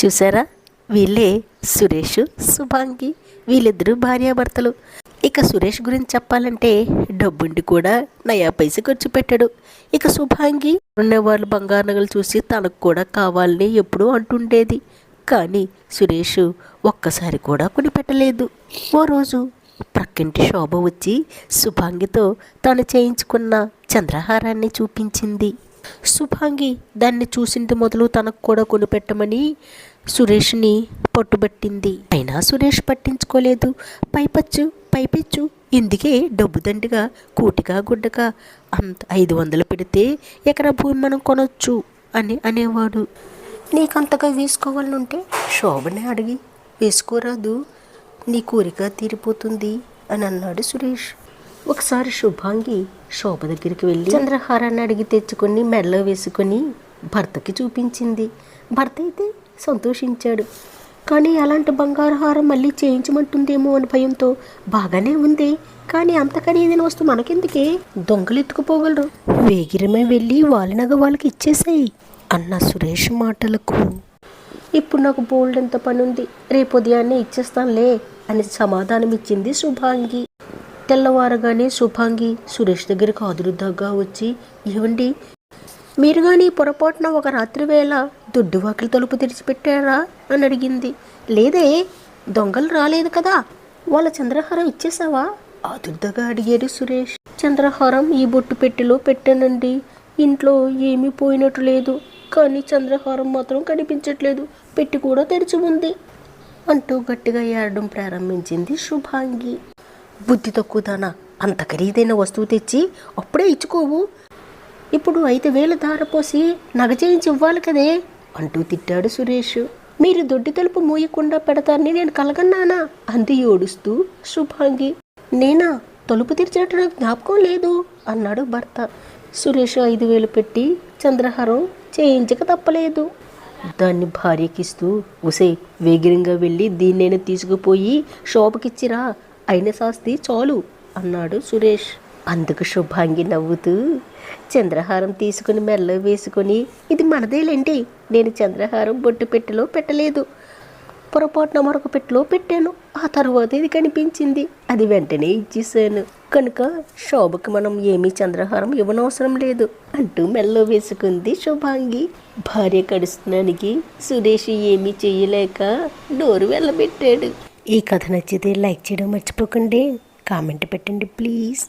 చూసారా? వీళ్ళే సురేష్ శుభాంగి వీళ్ళిద్దరూ భార్యాభర్తలు. ఇక సురేష్ గురించి చెప్పాలంటే డబ్బుండి కూడా నయా పైస ఖర్చు పెట్టాడు. ఇక శుభాంగి ఉన్నవాళ్ళు బంగారు నగలు చూసి తనకు కూడా కావాలని ఎప్పుడూ అంటుండేది. కానీ సురేష్ ఒక్కసారి కూడా కొనిపెట్టలేదు. ఓ రోజు ప్రక్కింటి శోభ వచ్చి శుభాంగితో తాను చేయించుకున్న చంద్రహారాన్ని చూపించింది. శుభాంగి దాన్ని చూసింది మొదలు తనకు కూడా కొనిపెట్టమని సురేష్ని పట్టుబట్టింది. అయినా సురేష్ పట్టించుకోలేదు. పైపచ్చు పైపెచ్చు. ఇందుకే డబ్బు దండిగా కూటిగా గుడ్డగా అంత ఐదు వందలు పెడితే ఎకరా భూమి మనం కొనొచ్చు అని అనేవాడు. నీకంతగా వేసుకోవాలనుంటే శోభనే అడిగి వేసుకోరాదు. నీ కోరిక తీరిపోతుంది అని అన్నాడు సురేష్. ఒకసారి శుభాంగి శోభ దగ్గరికి వెళ్ళి చంద్రహారాన్ని అడిగి తెచ్చుకొని మెడలో వేసుకొని భర్తకి చూపించింది. భర్త అయితే సంతోషించాడు. కానీ అలాంటి బంగారు హారం మళ్ళీ చేయించమంటుందేమో అని భయంతో బాగానే ఉంది. కానీ అంత ఖరీదైన వస్తువు మనకెందుకే? దొంగలు ఎత్తుకుపోగలరు. వేగిరమే వెళ్ళి వాళ్ళనగ వాళ్ళకి ఇచ్చేసాయి అన్న సురేష్ మాటలకు. ఇప్పుడు నాకు బోల్డ్ ఎంత పని ఉంది రేపు ఉదయాన్నే ఇచ్చేస్తానులే అని సమాధానం ఇచ్చింది శుభాంగి. తెల్లవారగానే శుభాంగి సురేష్ దగ్గరికి ఆదురుద్దాగా వచ్చి ఏమండి మీరు కానీ పొరపాటున ఒక రాత్రి వేళ దొడ్డువాకిలి తలుపు తెరిచిపెట్టారా? అని అడిగింది. లేదే దొంగలు రాలేదు కదా వాళ్ళ చంద్రహారం ఇచ్చేసావా ఆదుర్దగా అడిగాడు సురేష్. చంద్రహారం ఈ బొట్టు పెట్టెలో పెట్టానండి ఇంట్లో ఏమీ పోయినట్టు లేదు కానీ చంద్రహారం మాత్రం కనిపించట్లేదు పెట్టి కూడా తెరిచి ఉంది అంటూ గట్టిగా ఏడడం ప్రారంభించింది శుభాంగి బుద్ధి తక్కువదానా అంత ఖరీదైన వస్తువు తెచ్చి అప్పుడే ఇచ్చుకోవు. ఇప్పుడు ఐదు వేలు ధారపోసి నగ చేయించి ఇవ్వాలి కదే అంటూ తిట్టాడు సురేష్. మీరు దొడ్డి తలుపు మూయకుండా పెడతారని నేను కలగన్నానా అంది ఏడుస్తూ శుభాంగి. నేనా తలుపు తెరిచినట్టు నాకు జ్ఞాపకం లేదు అన్నాడు భర్త. సురేష్ ఐదు వేలు పెట్టి చంద్రహారం చేయించక తప్పలేదు. దాన్ని భార్యకిస్తూ ఉసే వేగిరంగా వెళ్ళి దీన్నైనా తీసుకుపోయి షాపుకిచ్చిరా అయిన శాస్తి చాలు అన్నాడు సురేష్. అందుకు శుభాంగి నవ్వుతూ చంద్రహారం తీసుకుని మెల్ల వేసుకొని ఇది మనదేలేంటి? నేను చంద్రహారం బొట్టు పెట్టెలో పెట్టలేదు. పొరపాటున మరొక పెట్టెలో పెట్టాను. ఆ తర్వాత ఇది కనిపించింది. అది వెంటనే ఇచ్చేసాను కనుక శోభకి మనం ఏమీ చంద్రహారం ఇవ్వనవసరం లేదు అంటూ మెల్లో వేసుకుంది శుభాంగి. భార్య కడుస్తున్నానికి సురేష్ ఏమీ చేయలేక డోరు వెళ్ళబెట్టాడు. ఈ కథ నచ్చితే లైక్ చేయడం మర్చిపోకండి. కామెంట్ పెట్టండి ప్లీజ్